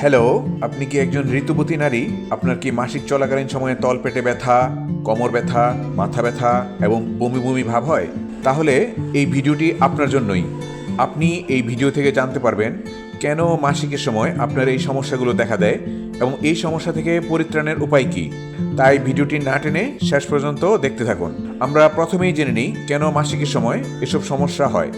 Hello আপনি কি একজন ঋতুবতী নারী? আপনার কি মাসিক চলাকালীন সময়ে তলপেটে ব্যথা, কোমর ব্যথা, মাথা ব্যথা এবং বমি বমি ভাব হয়? তাহলে এই ভিডিওটি আপনার জন্যই। আপনি এই ভিডিও থেকে জানতে পারবেন কেন মাসিকের সময় আপনার এই সমস্যাগুলো দেখা দেয় এবং এই সমস্যা থেকে পরিত্রাণের উপায় কি? তাই ভিডিওটি না টেনে শেষ পর্যন্ত দেখতে থাকুন। আমরা প্রথমেই জেনে নিই কেন মাসিকের সময় এসব সমস্যা হয়।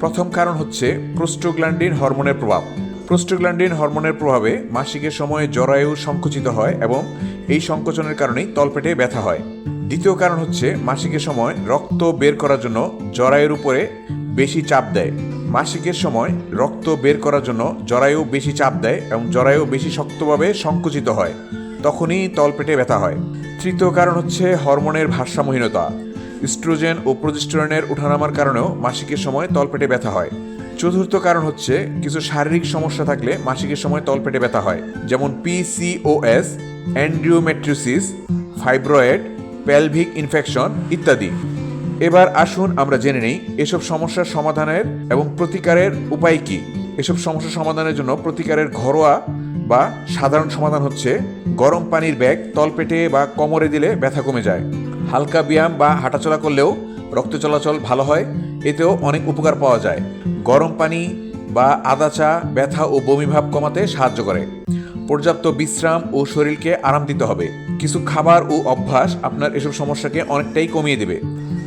প্রথম কারণ হচ্ছে প্রোস্টোগ্ল্যান্ডিন হরমোনের প্রভাব। প্রোস্টোগ্ল্যান্ডিন হরমোনের প্রভাবে মাসিকের সময়ে জরায়ু সংকুচিত হয় এবং এই সংকোচনের কারণেই তলপেটে ব্যথা হয়। দ্বিতীয় কারণ হচ্ছে মাসিকের সময় রক্ত বের করার জন্য জরায়ুর উপরে বেশি চাপ দেয়। মাসিকের সময় রক্ত বের করার জন্য জরায়ু বেশি চাপ দেয় এবং জরায়ু বেশি শক্তভাবে সংকুচিত হয়। তখনই তলপেটে ব্যথা হয়। তৃতীয় কারণ হচ্ছে হরমোনের ভারসাম্যহীনতা। স্ট্রোজেন ও প্রতিস্টোরনের উঠানামার কারণেও মাসিকের সময় তলপেটে ব্যথা হয়। চতুর্থ কারণ হচ্ছে কিছু শারীরিক সমস্যা থাকলে মাসিকের সময় তলপেটে ব্যথা হয়, যেমন P C O S and endometriosis fibroid pelvic infection ইত্যাদি। এবার আসুন আমরা জেনে নেই এসব সমস্যার সমাধানের এবং প্রতিকারের উপায় কি। এসব সমস্যা সমাধানের জন্য প্রতিকারের ঘরোয়া বা সাধারণ সমাধান হচ্ছে গরম পানির ব্যাগ তলপেটে বা কোমরে দিলে ব্যথা কমে যায়। হালকা ব্যায়াম বা হাঁটাচলা করলেও রক্ত চলাচল ভালো হয়। এতেও অনেক উপকার পাওয়া যায়। গরম পানি বা আদা চা ব্যথা ও বমিভাব কমাতে সাহায্য করে। পর্যাপ্ত বিশ্রাম ও শরীরকে আরাম দিতে হবে। কিছু খাবার ও অভ্যাস আপনার এসব সমস্যাকে অনেকটাই কমিয়ে দেবে।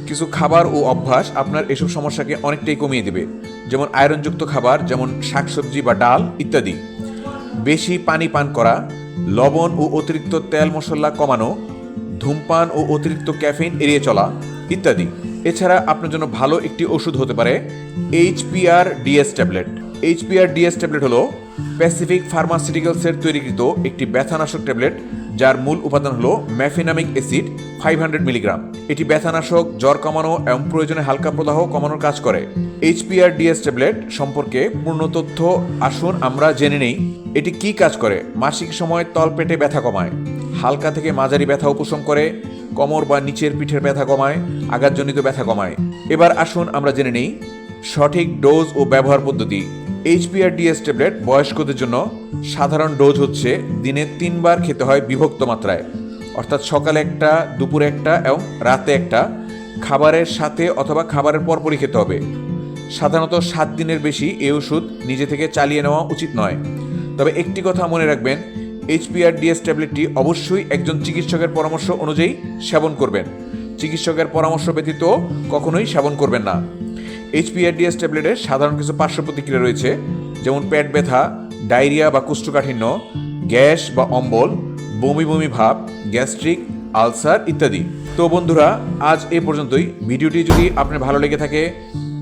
কিছু খাবার ও অভ্যাস আপনার এসব সমস্যাকে অনেকটাই কমিয়ে দেবে। যেমন আয়রনযুক্ত খাবার, যেমন শাকসবজি বা ডাল ইত্যাদি। বেশি পানি পান করা, লবণ ও অতিরিক্ত তেল মশলা কমানো, ধূমপান ও অতিরিক্ত ক্যাফিন এড়িয়ে চলা ইত্যাদি। এছাড়া আপনার জন্য ভালো একটি ওষুধ হতে পারে H P R D S tablet H P R D S tablet হলো প্যাসিফিক ফার্মাসিউটিক্যালসের তৈরিকৃত একটি ব্যথানাশক ট্যাবলেট যার মূল উপাদান হলো mefenamic acid five hundred milligram এটি ব্যথানাশক, জ্বর কমানো এবং প্রয়োজনে হালকা প্রদাহ কমানোর কাজ করে। এইচপিআর ডিএস ট্যাবলেট সম্পর্কে পূর্ণ তথ্য আসুন আমরা জেনে নেই। এটি কি কাজ করে? মাসিক সময় তলপেটে ব্যথা কমায়। হালকা থেকে মাঝারি ব্যথা উপশম করে, কোমর বা নিচের পিঠের ব্যথা কমায়, আঘাতজনিত ব্যথা কমায়। এবার আসুন আমরা জেনে নেই সঠিক ডোজ ও ব্যবহার পদ্ধতি। এইচপিআর ডিএস ট্যাবলেট বয়স্কদের জন্য সাধারণ ডোজ হচ্ছে দিনে তিনবার খেতে হয় বিভক্ত মাত্রায়। অর্থাৎ সকালে একটা, দুপুরে একটা এবং রাতে একটা। খাবারের সাথে অথবা খাবারের পরপরই খেতে হবে। সাধারণত সাত দিনের বেশি এই ওষুধ নিজে থেকে চালিয়ে নেওয়া উচিত নয়। তবে একটি কথা মনে রাখবেন এইচপিআর ডিএস ট্যাবলেটটি অবশ্যই একজন চিকিৎসকের পরামর্শ অনুযায়ী সেবন করবেন। চিকিৎসকের পরামর্শ ব্যতীত কখনোই সেবন করবেন না। এইচপিআর ডিএস ট্যাবলেটের সাধারণ কিছু পার্শ্ব প্রতিক্রিয়া রয়েছে, যেমন পেট ব্যথা, ডায়রিয়া বা কুষ্ঠকাঠিন্য, গ্যাস বা অম্বল, বমি বমি ভাব, গ্যাস্ট্রিক, আলসার ইত্যাদি। তো বন্ধুরা, আজ এ পর্যন্তই। ভিডিওটি যদি আপনার ভালো লেগে থাকে,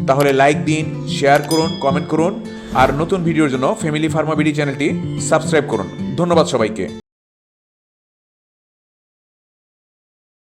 তাহলে লাইক দিন, শেয়ার করুন, কমেন্ট করুন। আর নতুন ভিডিওর জন্য ফ্যামিলি ফার্মাবিডি চ্যানেলটি সাবস্ক্রাইব করুন। ধন্যবাদ সবাইকে।